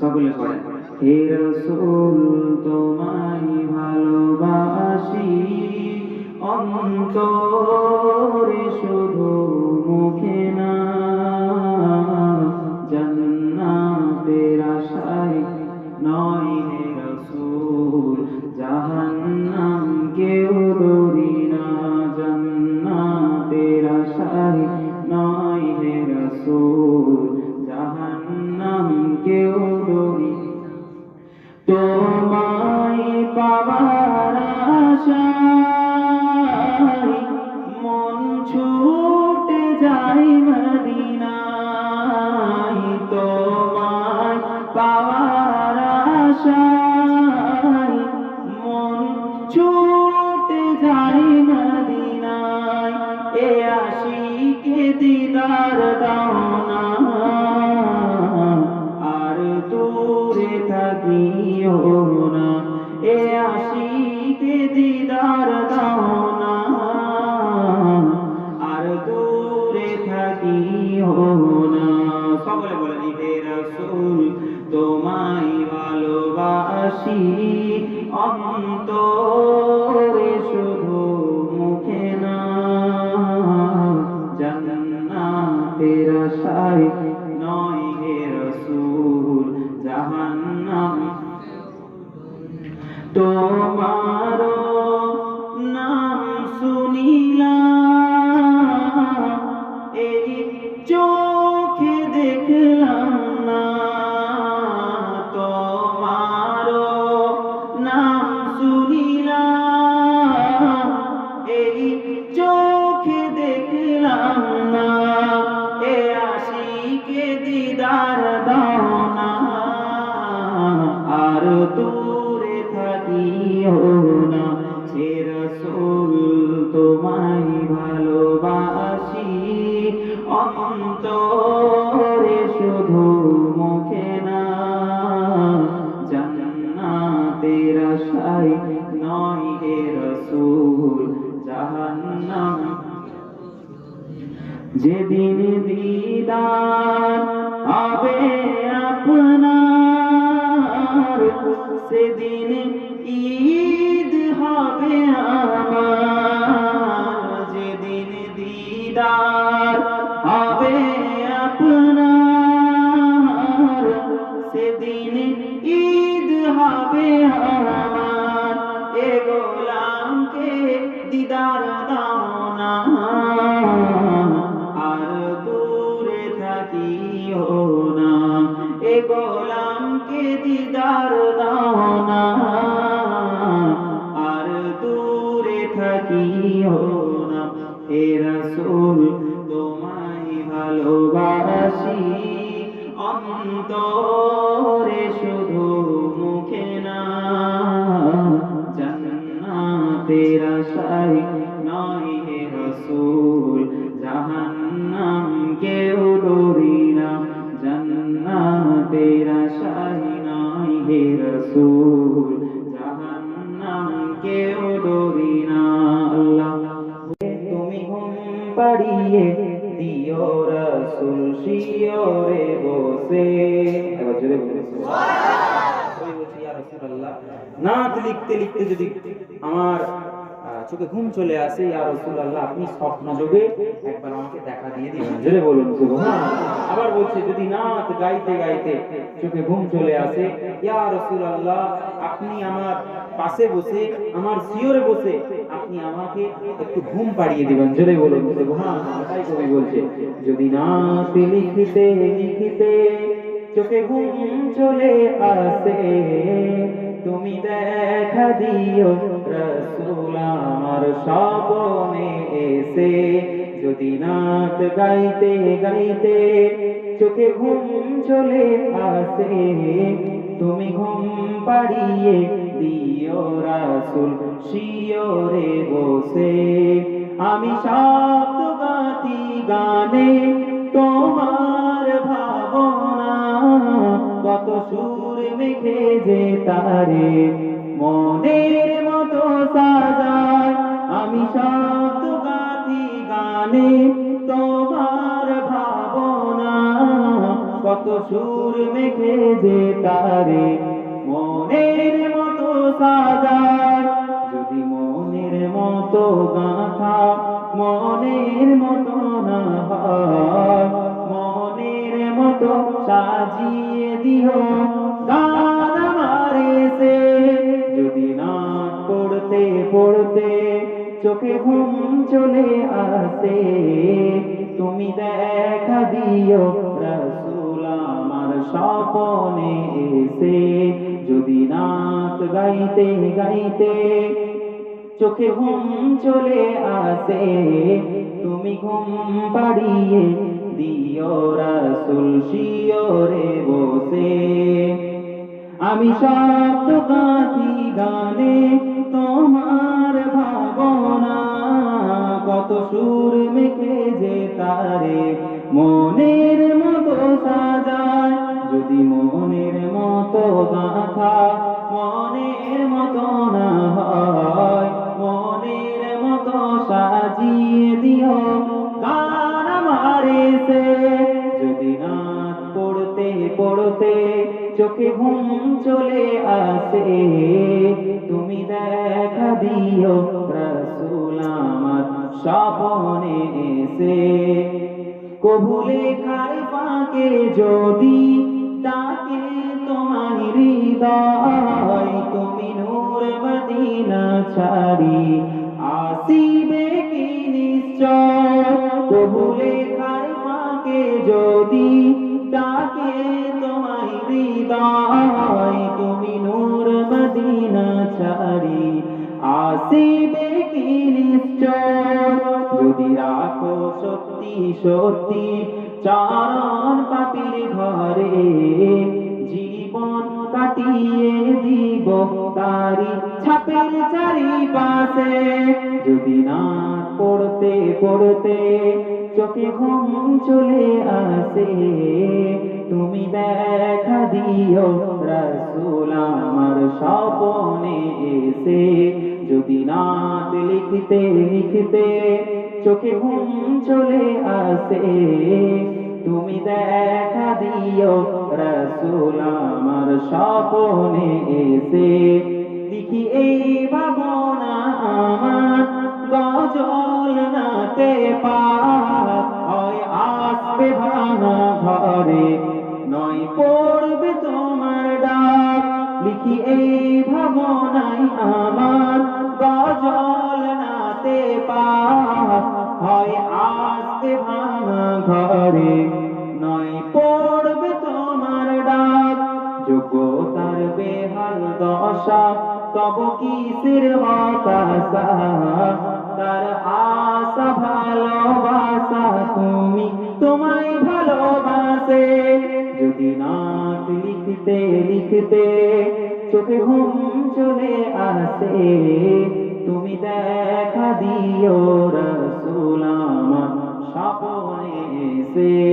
সকলে পড়েন হে রসুল, তোমায় ভালোবাসি। অন্তরে শুধু মুখে না, জান্নাতের আশায় নয় হে রসুল জাহান্নাম তোমায় পাওয়ার আশায় দিদার দাও আর দূরে থাকি না। সকলে বলে হে রাসূল তোমায় ভালোবাসি। দিদার হবে আপনার সেদিন ঈদ গোলামকে দিদার দাও না আর দূরে থাকিও হে রসুল কেউ না তুমি পাড়িয়ে দিও রসুল শিওরে বসে। লিখতে লিখতে যদি আমার চোখে ঘুম চলে আসে ইয়া রাসূলুল্লাহ আপনি স্বপ্ন যোগে একবার আমাকে দেখা দিয়ে দিবেন জোরে বলুন সুবহানাল্লাহ আবার বলছে যদি নাত গাইতে গাইতে চোখে ঘুম চলে আসে ইয়া রাসূলুল্লাহ আপনি আমার পাশে বসে আমার শিওরে বসে আপনি আমাকে একটু ঘুম পাড়িয়ে দিবেন। জোরে বলুন সুবহানাল্লাহ তাই কবি বলছে যদি নাত লিখতে লিখতে চোখে ঘুম চলে আসে তুমি দেখা দিও, রসুল আমার স্বপনে এসে। যদি নাত গাইতে গাইতে চোখে ঘুম চলে আসে, তুমি ঘুম পাড়িয়ে দিও, রাসুল শিওরে বসে। আমি শব্দ তারে মনের মতো সাজায়। আমি শব্দ গাতি গানে তোমার ভাবনা। কত সুর মেখে যে তারে মনের মতো সাজায়। যদি মনের মতো গাথা মনের মতো না মনের মতো সাজিয়ে দিও। গান পড়তে পড়তে চোখে ঘুম চলে আসে। তুমি দেখা দিও রসুল আমার স্বপনে এসে। যদি নাচ গাইতে গাইতে চোখে ঘুম চলে আসে, তুমি ঘুম পাড়িয়ে দিও রসুল শিওরে বসে। আমি সব গাঁথি গানে তোমার ভাবনা। কত সুর মেখে যে তারে মনের মতো সাজায়। যদি মনের মতো গাথা পড়তে চোখে ঘুম চলে আসে। তুমি দেখা দিও রসুল আমার স্বপনে এসে। কবুলে খাই পাকে যদি ডাকে তোমার হৃদয়, তুমি নূর মদিনা ছাড়ি। আসিবে কি নিশ্চয়? কবুলে খাই পাকে যদি আসিবে কি নিশ্চয়? যদি রাখো সত্যি সত্যি চারণ পাপির ঘরে, জীবন কাটিয়ে দিব তারি ছাপের চারিপাশে। যদি না পড়তে পড়তে চোখে ঘুম চলে আসে। তুমি দেখা দিও রসুল আমার স্বপনে এসে। যদি নাত লিখতে লিখতে চোখে ঘুম চলে আসে, তুমি দেখা দিও রসুল আমার স্বপনে এসে। দেখি এই ভাবনা ঘরে নয় পড়বে তোমার ডাক। লিখি এই ভাবনাই আমার, গজল নাতে পা। হয় আসবে ভাঙা ঘরে নয় পড়বে তোমার ডাক। যোগ্যতার বেহাল দশা, তব কিসের হতাশা? তার আশা ভালোবাসা তুমি তোমায় লিখতে লিখতে চোখে ঘুম চলে আসে। তুমি দেখা দিও রসুল আমার স্বপনে এসে।